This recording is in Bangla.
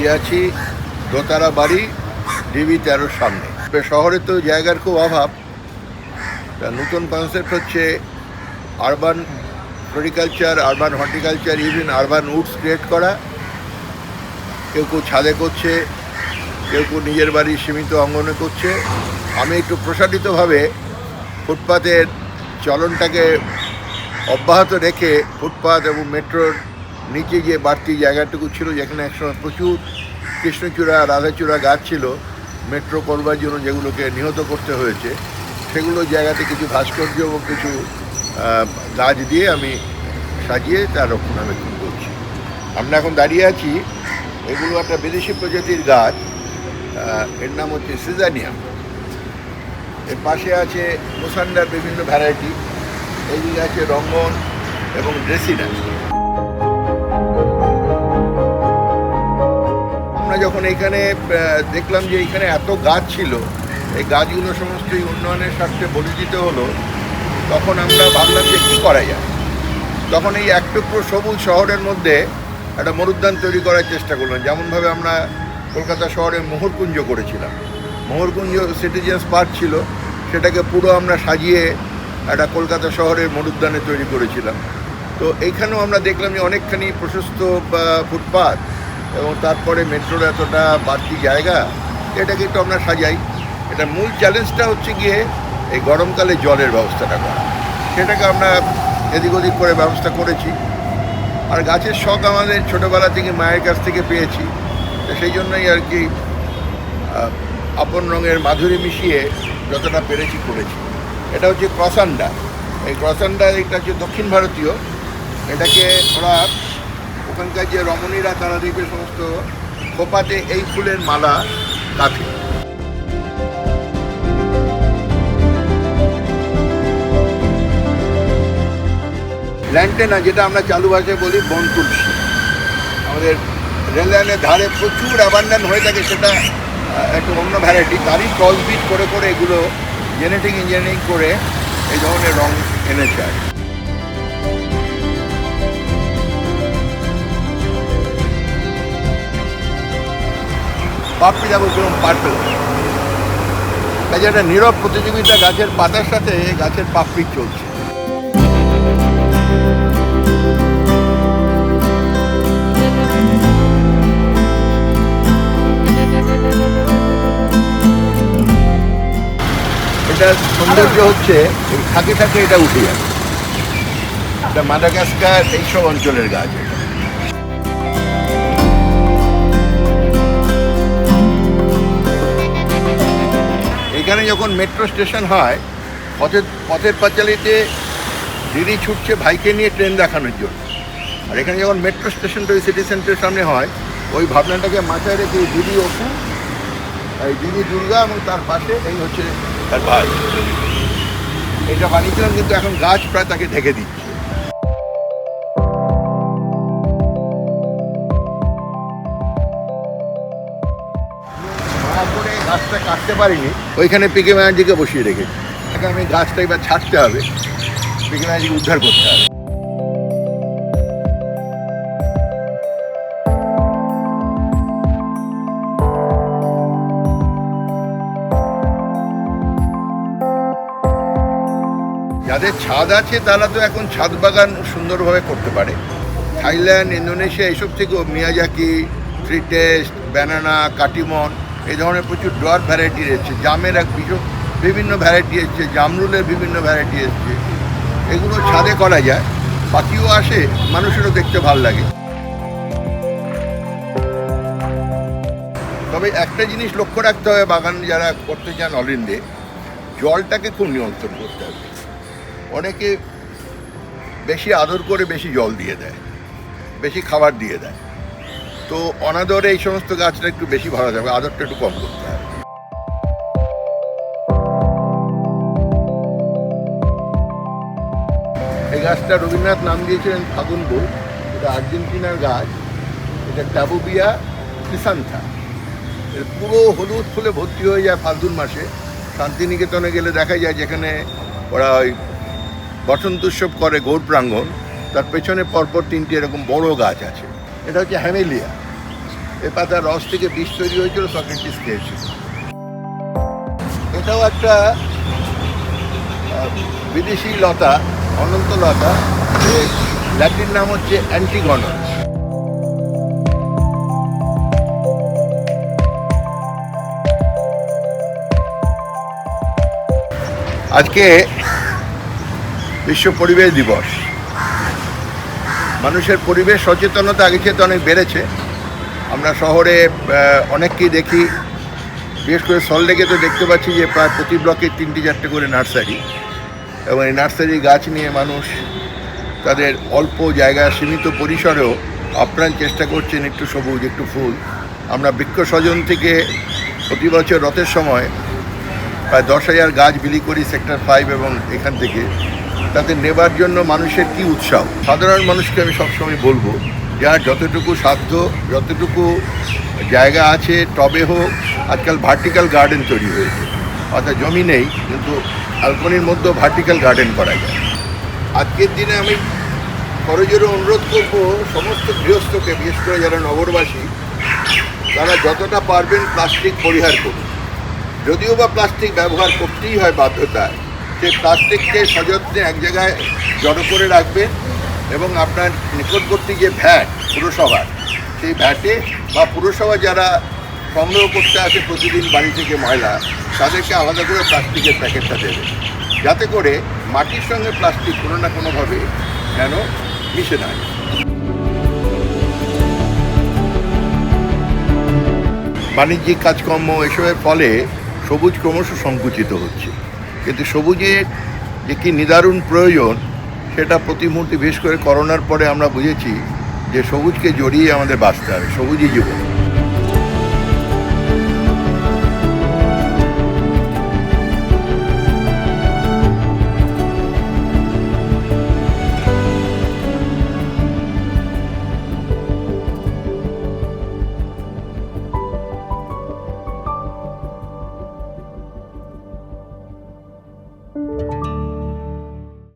দাঁড়িয়ে আছি দোতারা বাড়ি, ডিবি তেরোর সামনে। শহরে তো জায়গার খুব অভাব। তা নতুন কনসেপ্ট হচ্ছে urban floriculture urban horticulture even urban woods create করা। কেউ কেউ ছাদে করছে, কেউ কেউ নিজের বাড়ির সীমিত অঙ্গনে করছে। আমি একটু প্রসারিতভাবে ফুটপাতের চলনটাকে অব্যাহত রেখে ফুটপাত এবং মেট্রোর নিচে যে বাড়তি জায়গাটুকু ছিল যেখানে একসময় প্রচুর কৃষ্ণচূড়া, রাধাচূড়া গাছ ছিল, মেট্রো করবার জন্য যেগুলোকে নিহত করতে হয়েছে, সেগুলো জায়গাতে কিছু ভাস্কর্য এবং কিছু গাছ দিয়ে আমি সাজিয়ে তার রক্ষণাবেক্ষণ করছি। আমরা এখন দাঁড়িয়ে আছি, এগুলো একটা বিদেশি প্রজাতির গাছ এর নাম হচ্ছে সিজানিয়াম। এর পাশে আছে মুসান্ডার বিভিন্ন ভ্যারাইটি এইদিকে আছে রঙ্গন এবং ড্রেসিনা যখন আহ, দেখলাম যে এখানে এত গাছ ছিল এই গাছগুলো সমস্তই উন্নয়নের স্বার্থে বলিজিত হলো তখন আমরা ভাবলাম যে কী করা যায়? তখন এই এক টুকরো সবুজ শহরের মধ্যে একটা মরুদ্যান তৈরি করার চেষ্টা করলাম। যেমনভাবে আমরা কলকাতা শহরে মোহরকুঞ্জ করেছিলাম। মোহরকুঞ্জ সিটিজেন্স পার্ক ছিল সেটাকে পুরো আমরা সাজিয়ে একটা কলকাতা শহরের মরুদ্যানে তৈরি করেছিলাম। তো এইখানেও আমরা দেখলাম যে অনেকখানি প্রশস্ত ফুটপাথ এবং তারপরে মেট্রোর এতটা বাড়তি জায়গা, এটাকে একটু আমরা সাজাই। এটা মূল চ্যালেঞ্জটা হচ্ছে গিয়ে এই গরমকালে জলের ব্যবস্থাটা করা। সেটাকে আমরা এদিক ওদিক করে ব্যবস্থা করেছি। আর গাছের শখ আমাদের ছোটোবেলা থেকে, মায়ের কাছ থেকে পেয়েছি। তো সেই জন্যই আর কি আপন রঙের মাধুরী মিশিয়ে যতটা পেরেছি করেছি। এটা হচ্ছে ক্রসান্ডা। এই ক্রসান্ডা, এটা হচ্ছে দক্ষিণ ভারতীয়। এটাকে ওরা ওখানকার যে রমণীরা, তারা দেখবে সমস্ত খোপাতে এই ফুলের মালা কাঁথে ল্যান্টেনা যেটা আমরা চালু ভাষায় বলি, বন তুলসী। আমাদের রেললাইনের ধারে প্রচুর অ্যাবান্ডান হয়ে থাকে, সেটা একটু অন্য ভ্যারাইটি তারই ক্রসবিট করে করে এগুলো জেনেটিক ইঞ্জিনিয়ারিং করে এই ধরনের রং এনেছে আর কীরকম পার্পেল কাজে একটা নীরব প্রতিযোগিতা গাছের পাতার সাথে গাছের পাপড়ি চলছে। এটার সৌন্দর্য হচ্ছে থাকে থাকে এটা উঠে যাবে এটা মাদাগাস্কার এইসব অঞ্চলের গাছ। এখানে যখন মেট্রো স্টেশন হয় পথের পথের পাঁচালিতে দিদি ছুটছে ভাইকে নিয়ে ট্রেন দেখানোর জন্য। আর এখানে যখন মেট্রো স্টেশনটা ওই সিটি সেন্টারের সামনে হয়, ওই ভাবনাটাকে মাথায় রেখে দিদি অপু এই দিদি দুর্গা এবং তার পাশে এই হচ্ছে তার ভাই। এটা বানিয়েছিলাম, কিন্তু এখন গাছ প্রায় তাকে ঢেকে দিচ্ছে। গাছটা কাটতে পারিনি, ওইখানে পিকে ম্যাজিকে বসিয়ে তাকে আমি গাছটা এবার ছাড়তে হবে, পিকে ম্যাজিক উদ্ধার করতে হবে। যাদের ছাদ আছে, তারা তো এখন ছাদ বাগান সুন্দরভাবে করতে পারে। থাইল্যান্ড, ইন্দোনেশিয়া এইসব থেকেও Miyazaki, three taste, banana, Katimon এই ধরনের প্রচুর ড্রয়ার ভ্যারাইটি এসছে জামের এক বিভিন্ন ভ্যারাইটি এসছে, জামরুলের বিভিন্ন ভ্যারাইটি এসছে। এগুলো ছাদে করা যায়, পাখিও আসে, মানুষেরও দেখতে ভালো লাগে। তবে একটা জিনিস লক্ষ্য রাখতে হবে, বাগান যারা করতে চান অল ইন্ডে জলটাকে খুব নিয়ন্ত্রণ করতে হবে। অনেকে বেশি আদর করে বেশি জল দিয়ে দেয়, বেশি খাবার দিয়ে দেয়। তো অনাদরে এই সমস্ত গাছটা একটু বেশি ভালো যাবে আদরটা একটু কম করতে হবে। এই গাছটা রবীন্দ্রনাথ নাম দিয়েছিলেন ফাগুন বউ এটা আর্জেন্টিনার গাছ, এটা টাবুবিয়া কিসান্থা এর পুরো হলুদ ফুলে ভর্তি হয়ে যায় ফাল্গুন মাসে। শান্তিনিকেতনে গেলে দেখা যায় যেখানে ওরা ওই বসন্ত উৎসব করে গৌর প্রাঙ্গণ, তার পেছনে পরপর তিনটি এরকম বড় গাছ আছে। এটা হচ্ছে হ্যামেলিয়া। এ পাতার রস থেকে বিষ তৈরি হয়েছিল সক্রেটিস খেয়েছিল। এটাও একটা বিদেশি লতা, অনন্ত লতা ল্যাটিন নাম হচ্ছে অ্যান্টিগনস আজকে বিশ্ব পরিবেশ দিবস। মানুষের পরিবেশ সচেতনতা আগে চেয়ে অনেক বেড়েছে। আমরা শহরে অনেককেই দেখি। বিশেষ করে সল্টলেকে তো দেখতে পাচ্ছি যে প্রায় প্রতি ব্লকে তিনটি চারটে করে নার্সারি। এবং এই নার্সারি গাছ নিয়ে মানুষ তাদের অল্প জায়গা, সীমিত পরিসরেও আপ্রাণ চেষ্টা করছেন একটু সবুজ, একটু ফুল। আমরা বৃক্ষ স্বজন থেকে প্রতি বছর রথের সময় প্রায় দশ হাজার গাছ বিলি করি সেক্টর ফাইভ এবং এখান থেকে। তাতে নেবার জন্য মানুষের কি উৎসাহ? সাধারণ মানুষকে আমি সবসময় বলব যার যতটুকু সাধ্য যতটুকু জায়গা আছে, টবে হোক, আজকাল ভার্টিক্যাল গার্ডেন তৈরি হয়েছে। অর্থাৎ জমি নেই, কিন্তু আলকনির মধ্যেও ভার্টিক্যাল গার্ডেন করা যায়। আজকের দিনে আমি করজোরে অনুরোধ করব সমস্ত গৃহস্থকে, বিশেষ করে যারা নগরবাসী, তারা যতটা পারবেন প্লাস্টিক পরিহার করুন। যদিও বা প্লাস্টিক ব্যবহার করতেই হয় বাধ্যতায়, সে প্লাস্টিককে সযত্নে এক জায়গায় জড়ো করে রাখবেন এবং আপনার নিকটবর্তী যে ভ্যাট পুরসভার সেই ভ্যাটে বা পুরসভা যারা সংগ্রহ করতে আসে প্রতিদিন বাড়ি থেকে ময়লা, তাদেরকে আলাদা করে প্লাস্টিকের প্যাকেটটা দেবে। যাতে করে মাটির সঙ্গে প্লাস্টিক কোনো না কোনোভাবে যেন মিশে না বাণিজ্যিক কাজকর্ম এসবের ফলে সবুজ ক্রমশ সংকুচিত হচ্ছে। কিন্তু সবুজের যে কি নিদারুণ প্রয়োজন সেটা প্রতি মুহূর্তে করে করোনার পরে আমরা বুঝেছি যে সবুজকে জড়িয়ে আমাদের বাঁচতে হবে, সবুজই জীবন।